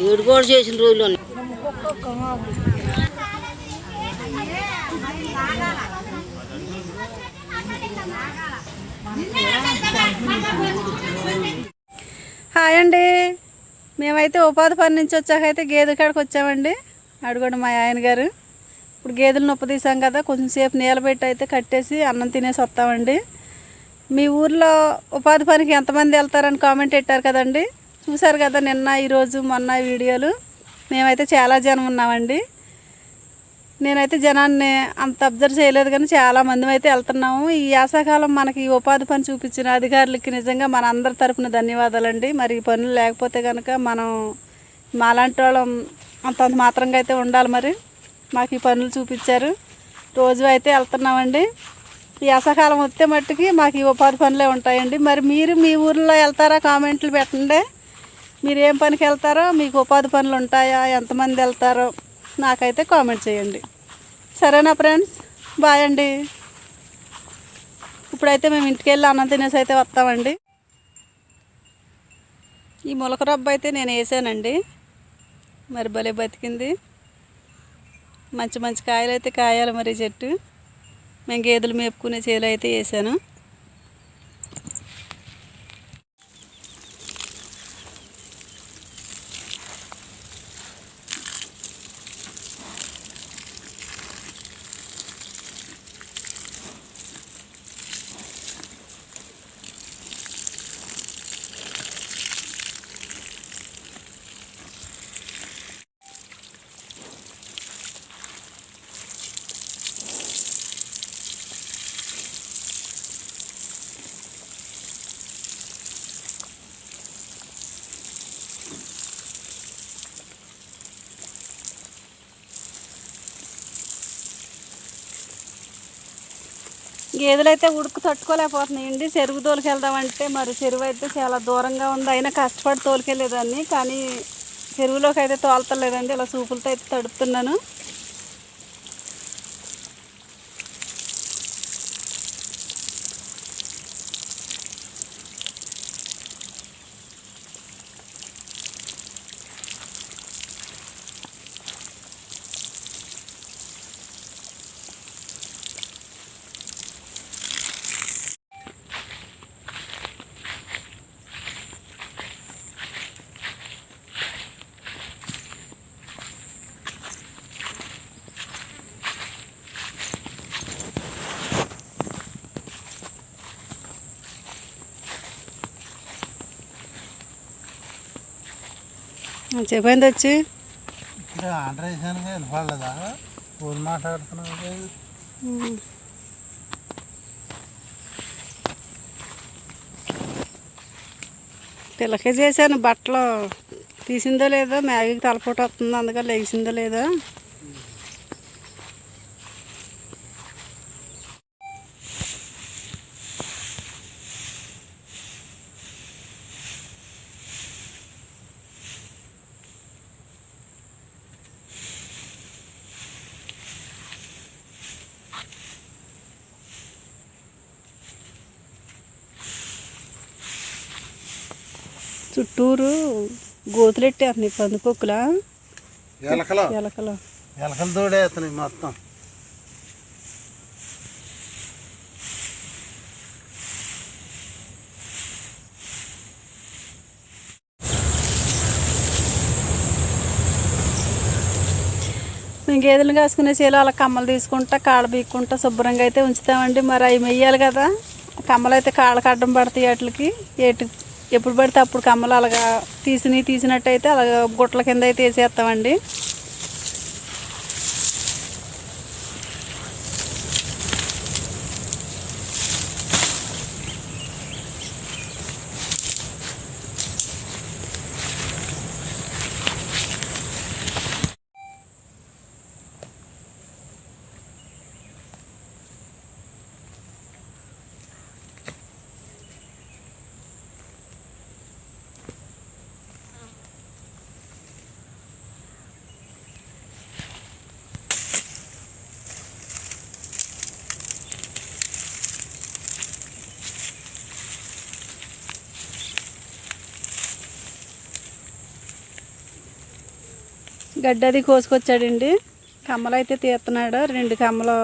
ఏడు కూడా చేసిన రోజులు హాయ్ అండి. మేమైతే ఉపాధి పని నుంచి వచ్చాకైతే గేదె కాడికి వచ్చామండి. అడుగుడు మా ఆయన గారు. ఇప్పుడు గేదెలు నొప్పి తీసాం కదా కొంచెం సేపు నీళ్ళ పెట్టి అయితే కట్టేసి అన్నం తినేసి వస్తామండి. మీ ఊర్లో ఉపాధి పనికి ఎంతమంది వెళ్తారని కామెంట్ పెట్టారు కదండి. చూసారు కదా నిన్న ఈరోజు మొన్న వీడియోలు. మేమైతే చాలా జనం ఉన్నామండి. నేనైతే జనాన్ని అంత అబ్జర్వ్ చేయలేదు కానీ చాలా మంది అయితే వెళ్తున్నాము. ఈ యాసకాలం మనకి ఈ ఉపాధి పని చూపించిన అధికారులకి నిజంగా మన అందరి తరఫున ధన్యవాదాలండి. మరి ఈ పనులు లేకపోతే కనుక మనం మాలాంటి వాళ్ళం అంతంత మాత్రంగా అయితే ఉండాలి మరి. మాకు ఈ పనులు చూపించారు. రోజు అయితే వెళ్తున్నామండి. ఈ యాసకాలం వస్తే మట్టుకి మాకు ఈ ఉపాధి పనులే ఉంటాయండి. మరి మీరు మీ ఊర్లో వెళ్తారా? కామెంట్లు పెట్టండి. మీరు ఏం పనికి వెళ్తారో మీకు ఉపాధి పనులు ఉంటాయా ఎంతమంది వెళ్తారో నాకైతే కామెంట్ చేయండి. సరేనా ఫ్రెండ్స్? బాయ్ అండి. ఇప్పుడైతే మేము ఇంటికి వెళ్ళి అన్నం తినేసి అయితే వస్తామండి. ఈ మొలక రబ్బ అయితే నేను వేసానండి. మరి భలే బతికింది. మంచి మంచి కాయలు అయితే కాయాలి మరి చెట్టు. మేము గేదెలు మేపుకునే చేలు అయితే వేసాను. గేదెలైతే అయితే ఉడుకు తట్టుకోలేకపోతున్నాయండి. చెరువు తోలుకెళ్దామంటే మరి చెరువు అయితే చాలా దూరంగా ఉంది. అయినా కష్టపడి తోలుకెళ్ళేదాన్ని. కానీ చెరువులోకి అయితే తోలతలేదండి. ఇలా సూపులతో అయితే తడుపుతున్నాను. చెప్పండి వచ్చి? ఇక్కడ ఆర్డర్ వేసాను వినపడలేదా ఫోన్ మాట్లాడుతున్నావు పిల్లకే చేశాను? బట్టలు తీసిందో లేదో మ్యాగీకి తలపోటు వస్తుంది అందుకని లేచిందో లేదో. చుట్టూరు గోతులెట్టారు పందుకొక్కులా. ఎలకలు ఎలకలు మొత్తం. గేదెలు కాసుకునే చీల అలా కమ్మలు తీసుకుంటా కాళ్ళ బీక్కుంటా శుభ్రంగా అయితే ఉంచుతామండి. మరి అవి మెయ్యాలి కదా. కమ్మలు అయితే కాళ్ళకి అడ్డం పడతాయి వాటికి. ఎటు ఎప్పుడు పడితే అప్పుడు కమ్మలు అలాగా తీసినవి తీసినట్టయితే అలాగ గుట్ల కింద అయితే వేసేస్తామండి. గడ్డి అది కోసుకొచ్చాడండి. కమ్మలు అయితే తీస్తున్నాడు. రెండు కమ్మలు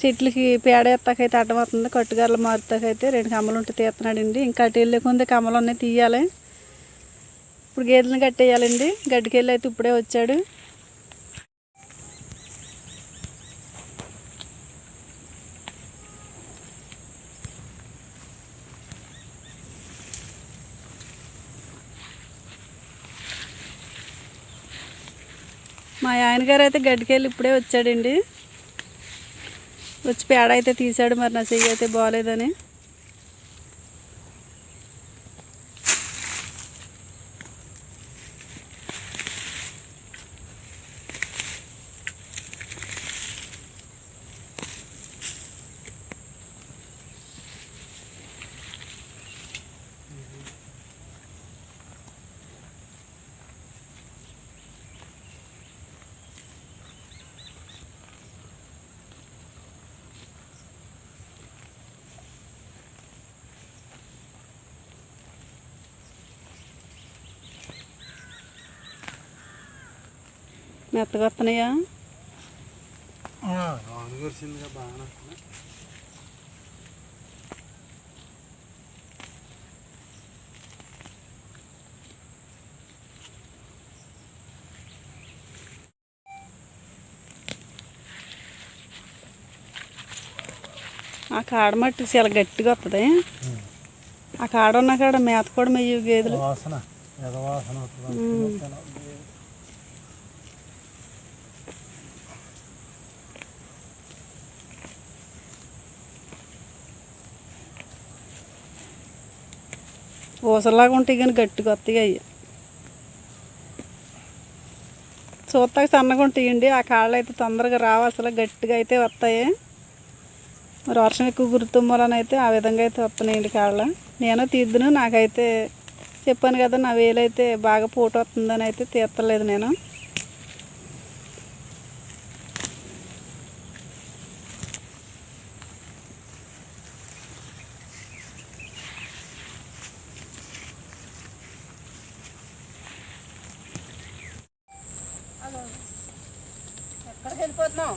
చెట్లకి పేడ ఎత్తాకైతే అడ్డం అవుతుంది కట్టుగారులు మారుతాకైతే రెండు కమ్మలు ఉంటే తీస్తున్నాడండి. ఇంకా అటు వెళ్ళే కొంది కమ్మలు ఉన్నాయి తీయాలి. ఇప్పుడు గేదెలను కట్టేయాలండి. గడ్డికి వెళ్ళి అయితే ఇప్పుడే వచ్చాడు. మా ఆయన గారు అయితే గడ్డికెళ్ళి ఇప్పుడే వచ్చాడండి. వచ్చి పేడ అయితే తీసాడు మరి నా చెయ్యి అయితే బాగాలేదని మెత్తగా వస్తున్నాయా. ఆ కాడ మట్టి చాలా గట్టిగా వస్తుంది ఆ కాడ ఉన్న కాడ మేత కూడా మెయ్యి గేదెలు. వాసన వాసన వస్తుంది ఊసలాగా ఉంటాయి కానీ గట్టిగా వస్తాయి చూస్తాక సన్నగా ఉంటాయండి. ఆ కాళ్ళు అయితే తొందరగా రావు అసలు. గట్టిగా అయితే వస్తాయి. మరి వర్షం ఎక్కువ గుర్తుమ్మలని అయితే ఆ విధంగా అయితే వస్తున్నాయండి కాళ్ళు. నేను తీద్దును నాకైతే చెప్పాను కదా నా వేలైతే బాగా పోటు వస్తుందని అయితే తీర్తలేదు నేను. వెళ్ళిపోతున్నావు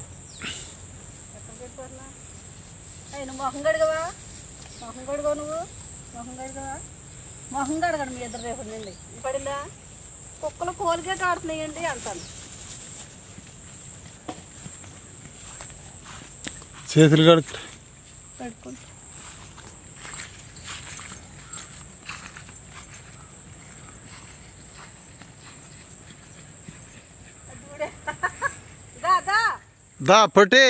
ఎక్కడికి వెళ్ళిపోతున్నావు? అయ్యి నువ్వు మొహం గడిగవా మొహం నువ్వు? మొహం గడిగవా మొహం గడగడు మీ ఇద్దరు రేపు నుండి పడిందా కుక్కలు కోలిగేట్ ఆడుతున్నాయండి అంటాను. చేతులు కడుకు కడుక్కోండి দা ফটে